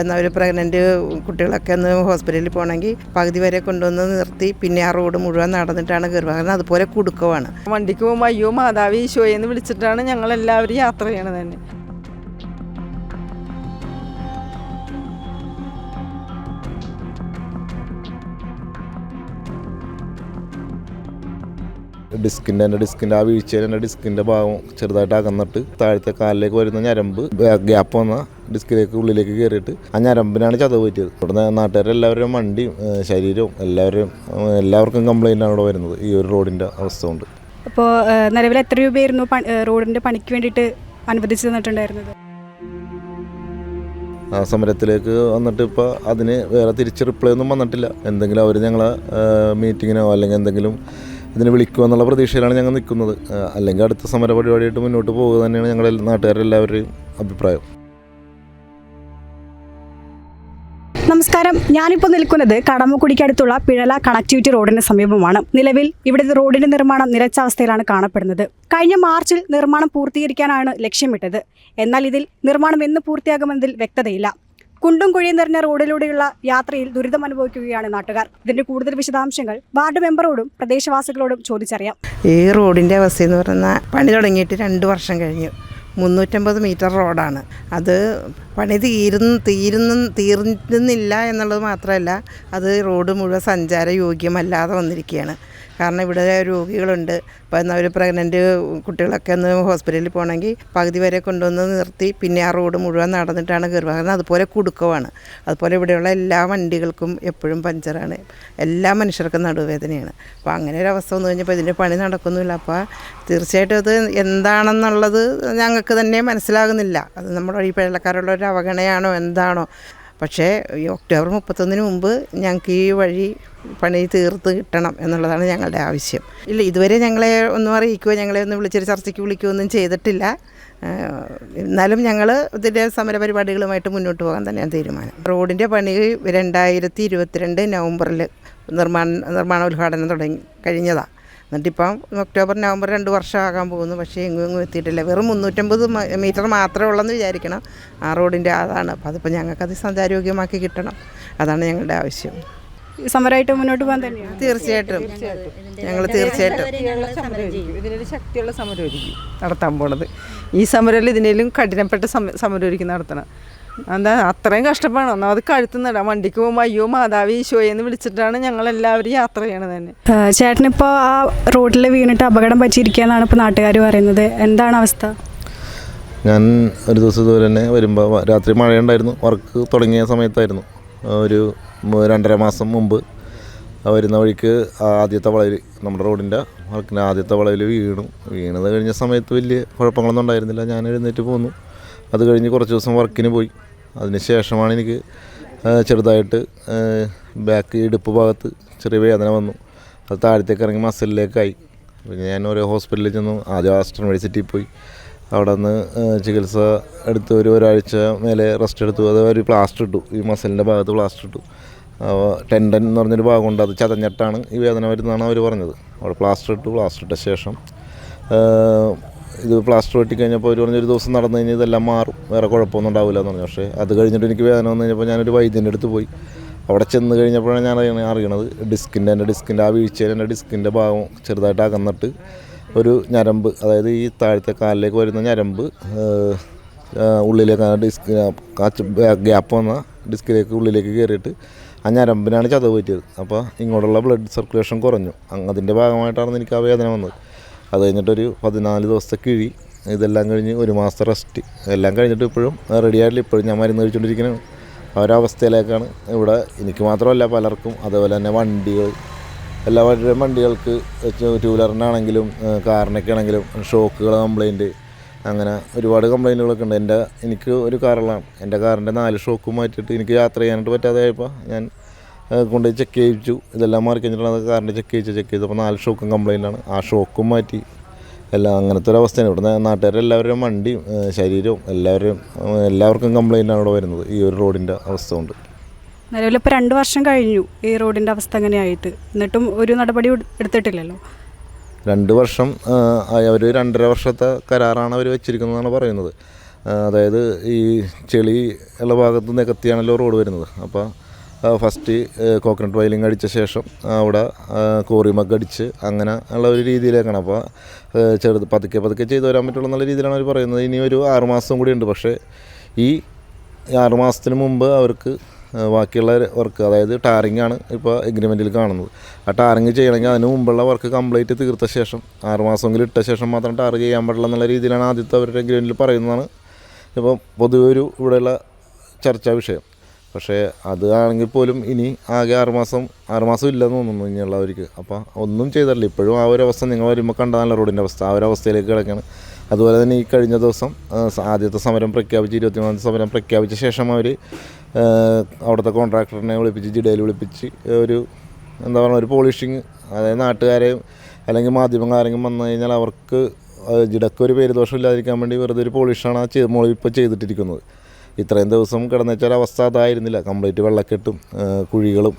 എന്നാൽ ഒരു പ്രഗ്നന്റ് കുട്ടികളൊക്കെ ഒന്ന് ഹോസ്പിറ്റലിൽ പോകണമെങ്കിൽ പകുതി വരെ കൊണ്ടുവന്ന് നിർത്തി പിന്നെ ആ റോഡ് മുഴുവൻ നടന്നിട്ടാണ് കയറുക. കാരണം അതുപോലെ കുടുക്കമാണ് വണ്ടിക്ക് പോകുമ്പോൾ അയ്യോ മാതാവ് ഈശോയെന്ന് വിളിച്ചിട്ടാണ് ഞങ്ങൾ എല്ലാവരും യാത്ര ചെയ്യണത് തന്നെ. ഡിസ്കിന്റെ എന്റെ ഡിസ്കിന്റെ ആ വീഴ്ചയിൽ എന്റെ ഡിസ്കിന്റെ ഭാഗം ചെറുതായിട്ട് അകന്നിട്ട് താഴത്തെ കാലിലേക്ക് വരുന്ന ഞരമ്പ് ഗ്യാപ്പ് വന്ന ഡിസ്കിലേക്ക് ഉള്ളിലേക്ക് കയറിയിട്ട് ആ ഞരമ്പിനാണ് ചതവ് പറ്റിയത്. ഇവിടുന്ന് നാട്ടുകാരെല്ലാവരും വണ്ടിയും ശരീരവും എല്ലാവരും എല്ലാവർക്കും കംപ്ലൈന്റ് ആണ് ഇവിടെ വരുന്നത് ഈ ഒരു റോഡിന്റെ അവസ്ഥ കൊണ്ട്. അപ്പോൾ നിലവിൽ എത്ര രൂപയായിരുന്നു റോഡിന്റെ റോഡിന്റെ പണിക്ക് വേണ്ടിയിട്ട് അനുവദിച്ചു തന്നിട്ടുണ്ടായിരുന്നത്? ആ സമരത്തിലേക്ക് വന്നിട്ട് ഇപ്പോൾ അതിന് വേറെ തിരിച്ച് റിപ്ലൈ ഒന്നും വന്നിട്ടില്ല. എന്തെങ്കിലും അവർ ഞങ്ങളെ മീറ്റിങ്ങിനോ അല്ലെങ്കിൽ എന്തെങ്കിലും ഇതിന് വിളിക്കുക എന്നുള്ള പ്രതീക്ഷയിലാണ് ഞങ്ങൾ നിൽക്കുന്നത്. അല്ലെങ്കിൽ അടുത്ത സമര പരിപാടിയായിട്ട് മുന്നോട്ട് പോകുക തന്നെയാണ് ഞങ്ങളുടെ നാട്ടുകാരെല്ലാവരുടെയും അഭിപ്രായം. നമസ്കാരം. ഞാനിപ്പോൾ നിൽക്കുന്നത് കടമക്കുടിക്കടുത്തുള്ള പിഴല കണക്ടിവിറ്റി റോഡിന് സമീപമാണ്. നിലവിൽ ഇവിടെ റോഡിന്റെ നിർമ്മാണം നിലച്ച അവസ്ഥയിലാണ് കാണപ്പെടുന്നത്. കഴിഞ്ഞ മാർച്ചിൽ നിർമ്മാണം പൂർത്തീകരിക്കാനാണ് ലക്ഷ്യമിട്ടത്. എന്നാൽ ഇതിൽ നിർമ്മാണം എന്ന് പൂർത്തിയാകുമെന്നതിൽ വ്യക്തതയില്ല. കുണ്ടും കുഴിയും നിറഞ്ഞ റോഡിലൂടെയുള്ള യാത്രയിൽ ദുരിതം അനുഭവിക്കുകയാണ് നാട്ടുകാർ. ഇതിന്റെ കൂടുതൽ വിശദാംശങ്ങൾ വാർഡ് മെമ്പറോടും പ്രദേശവാസികളോടും ചോദിച്ചറിയാം. ഈ റോഡിന്റെ അവസ്ഥ എന്ന് പറഞ്ഞാൽ പണി തുടങ്ങിയിട്ട് രണ്ട് വർഷം കഴിഞ്ഞു. മുന്നൂറ്റമ്പത് മീറ്റർ റോഡാണ്. അത് പണി തീരുന്ന തീരുന്ന തീർന്നില്ല എന്നുള്ളത് മാത്രമല്ല അത് റോഡ് മുഴുവൻ സഞ്ചാര യോഗ്യമല്ലാതെ വന്നിരിക്കുകയാണ്. കാരണം ഇവിടെ രോഗികളുണ്ട്. എന്നാൽ ഒരു പ്രഗ്നന്റ് കുട്ടികളൊക്കെ ഒന്ന് ഹോസ്പിറ്റലിൽ പോകണമെങ്കിൽ പകുതി വരെ കൊണ്ടുവന്ന് നിർത്തി പിന്നെ ആ റോഡ് മുഴുവൻ നടന്നിട്ടാണ് കയറുക കാരണം അതുപോലെ കുടുക്കമാണ് അതുപോലെ ഇവിടെയുള്ള എല്ലാ വണ്ടികൾക്കും എപ്പോഴും പഞ്ചറാണ്. എല്ലാ മനുഷ്യർക്കും നടുവേദനയാണ്. അപ്പോൾ അങ്ങനെ ഒരു അവസ്ഥ വന്നു കഴിഞ്ഞപ്പോൾ ഇതിന്റെ പണി നടക്കുന്നില്ല അപ്പോൾ തീർച്ചയായിട്ടും അത് എന്താണെന്നുള്ളത് ഞങ്ങൾക്ക് തന്നെ മനസ്സിലാകുന്നില്ല. അത് നമ്മുടെ ഈ പിഴക്കാരുള്ള ഒരു അവഗണയാണോ എന്താണോ. പക്ഷേ ഈ ഒക്ടോബർ മുപ്പത്തൊന്നിന് മുമ്പ് ഞങ്ങൾക്ക് ഈ വഴി പണി തീർത്ത് കിട്ടണം എന്നുള്ളതാണ് ഞങ്ങളുടെ ആവശ്യം. ഇല്ല ഇതുവരെ ഞങ്ങളെ ഒന്നും അറിയിക്കുകയോ ഞങ്ങളെ ഒന്ന് വിളിച്ചൊരു ചർച്ചയ്ക്ക് വിളിക്കുകയോ ഒന്നും ചെയ്തിട്ടില്ല. എന്നാലും ഞങ്ങൾ ഇതിന്റെ സമരപരിപാടികളുമായിട്ട് മുന്നോട്ട് പോകാൻ തന്നെയാണ് തീരുമാനം. റോഡിന്റെ പണി രണ്ടായിരത്തി ഇരുപത്തിരണ്ട് നവംബറിൽ നിർമ്മാണ നിർമ്മാണ ഉദ്ഘാടനം തുടങ്ങി കഴിഞ്ഞതാണ് എന്നിട്ടിപ്പം ഒക്ടോബർ നവംബർ രണ്ട് വർഷമാകാൻ പോകുന്നു. പക്ഷേ എങ്ങും എങ്ങും എത്തിയിട്ടില്ല. വെറും മുന്നൂറ്റമ്പത് മീറ്റർ മാത്രമേ ഉള്ളെന്ന് വിചാരിക്കണം. ആ റോഡിന്റെ അതാണ്. അപ്പോൾ അതിപ്പോൾ ഞങ്ങൾക്കത് സഞ്ചാരയോഗ്യമാക്കി കിട്ടണം. അതാണ് ഞങ്ങളുടെ ആവശ്യം. സമരമായിട്ട് മുന്നോട്ട് പോകാൻ തന്നെയാണ് തീർച്ചയായിട്ടും. ഞങ്ങൾ തീർച്ചയായിട്ടും. ഇതിനൊരു ശക്തിയുള്ള സമരമായിരിക്കും നടത്താൻ പോണത്. ഈ സമരം ഇതിനേലും കഠിനപ്പെട്ട സമരം സമരമായിരിക്കും നടത്തണം. എന്താ അത്രയും കഷ്ടപ്പാണ് ഒന്നാമത് കഴുത്തുന്നിടാം വണ്ടിക്ക് പോകുമ്പോൾ അയ്യോ മാതാവി ഈശോയെന്ന് വിളിച്ചിട്ടാണ് ഞങ്ങൾ എല്ലാവരും യാത്ര ചെയ്യണത് തന്നെ. ചേട്ടനിപ്പോൾ ആ റോഡിൽ വീണിട്ട് അപകടം പറ്റിയിരിക്കുകയെന്നാണ് ഇപ്പോൾ നാട്ടുകാർ പറയുന്നത്. എന്താണ് അവസ്ഥ? ഞാൻ ഒരു ദിവസം ഇതുപോലെ തന്നെ വരുമ്പോൾ രാത്രി മഴയുണ്ടായിരുന്നു. വർക്ക് തുടങ്ങിയ സമയത്തായിരുന്നു. ഒരു രണ്ടര മാസം മുമ്പ് വരുന്ന വഴിക്ക് ആദ്യത്തെ വളവിൽ നമ്മുടെ റോഡിന്റെ വർക്കിന്റെ ആദ്യത്തെ വളവിൽ വീണു. വീണത് കഴിഞ്ഞ സമയത്ത് വലിയ കുഴപ്പങ്ങളൊന്നും ഉണ്ടായിരുന്നില്ല. ഞാൻ എഴുന്നേറ്റ് പോന്നു. അത് കഴിഞ്ഞ് കുറച്ച് ദിവസം വർക്കിന് പോയി. അതിന് ശേഷമാണ് എനിക്ക് ചെറുതായിട്ട് ബാക്ക് ഇടുപ്പ് ഭാഗത്ത് ചെറിയ വേദന വന്നു. അത് താഴത്തേക്ക് ഇറങ്ങി മസിലിലേക്കായി പിന്നെ ഞാൻ ഓരോ ഹോസ്പിറ്റലിൽ ചെന്നു. ആദ്യം ആസ്റ്റർ യൂണിവേഴ്സിറ്റി പോയി. അവിടെ നിന്ന് ചികിത്സ എടുത്ത് ഒരു ഒരാഴ്ച മേലെ റെസ്റ്റ് എടുത്തു. അത് ഒരു പ്ലാസ്റ്റർ ഇട്ടു. ഈ മസിലിന്റെ ഭാഗത്ത് പ്ലാസ്റ്റർ ഇട്ടു. ടെൻഡൻ എന്ന് പറഞ്ഞൊരു ഭാഗമുണ്ട് അത് ചതഞ്ഞിട്ടാണ് ഈ വേദന വരുന്നതാണ് അവർ പറഞ്ഞത്. അവിടെ പ്ലാസ്റ്റർ ഇട്ടു. പ്ലാസ്റ്റർ ഇട്ട ശേഷം ഇത് പ്ലാസ്റ്റർ വെട്ടിക്കഴിഞ്ഞപ്പോൾ അവർ പറഞ്ഞൊരു ദിവസം നടന്നു കഴിഞ്ഞാൽ ഇതെല്ലാം മാറും. വേറെ കുഴപ്പമൊന്നും ഉണ്ടാവില്ല എന്ന് പറഞ്ഞു. പക്ഷേ അത് കഴിഞ്ഞിട്ട് എനിക്ക് വേദന വന്നു കഴിഞ്ഞപ്പോൾ ഞാനൊരു വൈദ്യന്റെ അടുത്ത് പോയി. അവിടെ ചെന്ന് കഴിഞ്ഞപ്പോഴാണ് ഞാൻ അറിയണ അറിയണത് ഡിസ്കിന്റെ എന്റെ ഡിസ്കിന്റെ ആ വീഴ്ചയിൽ എന്റെ ഡിസ്കിന്റെ ഭാഗം ചെറുതായിട്ട് അകന്നിട്ട് ഒരു ഞരമ്പ് അതായത് ഈ താഴത്തെ കാലിലേക്ക് വരുന്ന ഞരമ്പ് ഉള്ളിലേക്ക് ഡിസ്ക് കാച്ച് ഗ്യാപ്പ് വന്ന ഡിസ്കിലേക്ക് ഉള്ളിലേക്ക് കയറിയിട്ട് ആ ഞരമ്പിനാണ് ചതവ് പറ്റിയത്. അപ്പോൾ ഇങ്ങോട്ടുള്ള ബ്ലഡ് സർക്കുലേഷൻ കുറഞ്ഞു. അതിന്റെ ഭാഗമായിട്ടാണ് എനിക്ക് ആ വേദന വന്നത്. അത് കഴിഞ്ഞിട്ടൊരു പതിനാല് ദിവസത്തെ കിഴി. ഇതെല്ലാം കഴിഞ്ഞ് ഒരു മാസത്തെ റെസ്റ്റ് എല്ലാം കഴിഞ്ഞിട്ട് ഇപ്പോഴും റെഡി ആയിട്ടില്ല. ഇപ്പോഴും ഞാൻ മരുന്ന് കഴിച്ചുകൊണ്ടിരിക്കുന്നതാണ് ആ ഒരവസ്ഥയിലേക്കാണ് ഇവിടെ. എനിക്ക് മാത്രമല്ല പലർക്കും അതുപോലെ തന്നെ വണ്ടികൾ. എല്ലാവരുടെയും വണ്ടികൾക്ക് ടൂ വീലറിനാണെങ്കിലും കാറിനൊക്കെ ആണെങ്കിലും ഷോക്കുകൾ കംപ്ലൈന്റ് അങ്ങനെ ഒരുപാട് കംപ്ലൈന്റുകളൊക്കെ ഉണ്ട്. എന്റെ എനിക്ക് ഒരു കാറുള്ളതാണ് എന്റെ കാറിന്റെ നാല് ഷോക്ക് മാറ്റിയിട്ട് എനിക്ക് യാത്ര ചെയ്യാനായിട്ട് പറ്റാതെ ആയപ്പോൾ ഞാൻ കൊണ്ടുപോയി ചെക്ക് ചെയ്യിച്ചു ഇതെല്ലാം മാറി കഴിഞ്ഞിട്ടാണ് അത് കാറിന്റെ ചെക്ക് ചെയ്യിച്ചു ചെക്ക് ചെയ്തപ്പോൾ നാല് ഷോക്കും കംപ്ലൈന്റാണ് ആ ഷോക്കും മാറ്റി. എല്ലാം അങ്ങനത്തെ ഒരു അവസ്ഥയാണ്. ഇവിടെ നാട്ടുകാരെല്ലാവരും വണ്ടിയും ശരീരവും എല്ലാവരും എല്ലാവർക്കും കംപ്ലൈന്റാണ് ഇവിടെ വരുന്നത്. ഈ ഒരു റോഡിന്റെ അവസ്ഥ കൊണ്ട്. നിലവിൽ ഇപ്പോൾ രണ്ട് വർഷം കഴിഞ്ഞു ഈ റോഡിന്റെ അവസ്ഥ എങ്ങനെയായിട്ട് എന്നിട്ടും ഒരു നടപടി എടുത്തിട്ടില്ലല്ലോ. രണ്ട് വർഷം അവർ രണ്ടര വർഷത്തെ കരാറാണ് അവർ വെച്ചിരിക്കുന്നതെന്നാണ് പറയുന്നത്. അതായത് ഈ ചെളി ഉള്ള ഭാഗത്ത് നികത്തിയാണല്ലോ റോഡ് വരുന്നത്. അപ്പോൾ ഫസ്റ്റ് കോക്കനട്ട് വയലിംഗ് അടിച്ച ശേഷം അവിടെ കോറിമഗ് അടിച്ച് അങ്ങനെ ഉള്ള ഒരു രീതിയിലേക്കാണ്. അപ്പോൾ ചെറുത് പതുക്കെ പതുക്കെ ചെയ്തു വരാൻ പറ്റുള്ള നല്ല രീതിയിലാണ് അവർ പറയുന്നത്. ഇനി ഒരു ആറുമാസം കൂടി ഉണ്ട്. പക്ഷേ ഈ ആറുമാസത്തിന് മുമ്പ് അവർക്ക് ബാക്കിയുള്ള വർക്ക് അതായത് ടാറിംഗ് ആണ് ഇപ്പോൾ എഗ്രിമെന്റിൽ കാണുന്നത്. ആ ടാറിങ് ചെയ്യണമെങ്കിൽ അതിന് മുമ്പുള്ള വർക്ക് കംപ്ലീറ്റ് തീർത്ത ശേഷം ആറുമാസമെങ്കിലും ഇട്ട ശേഷം മാത്രം ടാർ ചെയ്യാൻ പാടില്ല എന്നുള്ള രീതിയിലാണ് ആദ്യത്തെ അവരുടെ എഗ്രിമെന്റിൽ പറയുന്നതാണ്. ഇപ്പോൾ പൊതുവെ ഒരു ഇവിടെയുള്ള ചർച്ചാ വിഷയം. പക്ഷേ അത് ആണെങ്കിൽ പോലും ഇനി ആകെ ആറുമാസം ആറുമാസം ഇല്ലെന്ന് തോന്നുന്നു ഇനിയുള്ളവർക്ക് അപ്പോൾ ഒന്നും ചെയ്തിട്ടില്ല. ഇപ്പോഴും ആ ഒരു അവസ്ഥ നിങ്ങൾ വരുമ്പോൾ കണ്ടതല്ല റോഡിന്റെ അവസ്ഥ. ആ ഒരു അവസ്ഥയിലേക്ക് കിടക്കുകയാണ് അതുപോലെ തന്നെ ഈ കഴിഞ്ഞ ദിവസം ആദ്യത്തെ സമരം പ്രഖ്യാപിച്ച് ഇരുപത്തിമൂന്നാമത്തെ സമരം പ്രഖ്യാപിച്ച ശേഷം അവർ അവിടുത്തെ കോൺട്രാക്ടറിനെ വിളിപ്പിച്ച് ജിഡയിൽ വിളിപ്പിച്ച് ഒരു എന്താ പറയുക ഒരു പോളിഷിങ് അതായത് നാട്ടുകാരെയും അല്ലെങ്കിൽ മാധ്യമങ്ങളാരെങ്കിലും വന്നു കഴിഞ്ഞാൽ അവർക്ക് ജിഡക്ക് ഒരു പേര് ദോഷം ഇല്ലാതിരിക്കാൻ വേണ്ടി വെറുതെ ഒരു പോളിഷാണ് ആ ചെയ്ത് മോളിപ്പോൾ ചെയ്തിട്ടിരിക്കുന്നത്. ഇത്രയും ദിവസം കിടന്നുവെച്ചാൽ അവസ്ഥ അതായിരുന്നില്ല. കംപ്ലീറ്റ് വെള്ളക്കെട്ടും കുഴികളും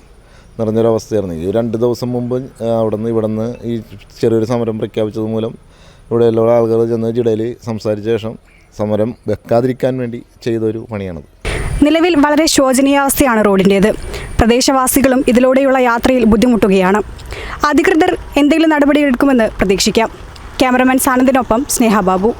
നിറഞ്ഞൊരവസ്ഥയായിരുന്നു. ഈ രണ്ട് ദിവസം മുമ്പ് അവിടെ നിന്ന് ഇവിടെ നിന്ന് ഈ ചെറിയൊരു സമരം പ്രഖ്യാപിച്ചത് മൂലം ഇവിടെ എല്ലാ ആളുകൾ ചെന്ന് ജിഡയിൽ സംസാരിച്ച ശേഷം സമരം വെക്കാതിരിക്കാൻ വേണ്ടി ചെയ്തൊരു പണിയാണത്. നിലവിൽ വളരെ ശോചനീയാവസ്ഥയാണ് റോഡിന്റേത്. പ്രദേശവാസികളും ഇതിലൂടെയുള്ള യാത്രയിൽ ബുദ്ധിമുട്ടുകയാണ്. അധികൃതർ എന്തെങ്കിലും നടപടിയെടുക്കുമെന്ന് പ്രതീക്ഷിക്കാം. ക്യാമറമാൻ സാനന്ദിനൊപ്പം സ്നേഹ ബാബു.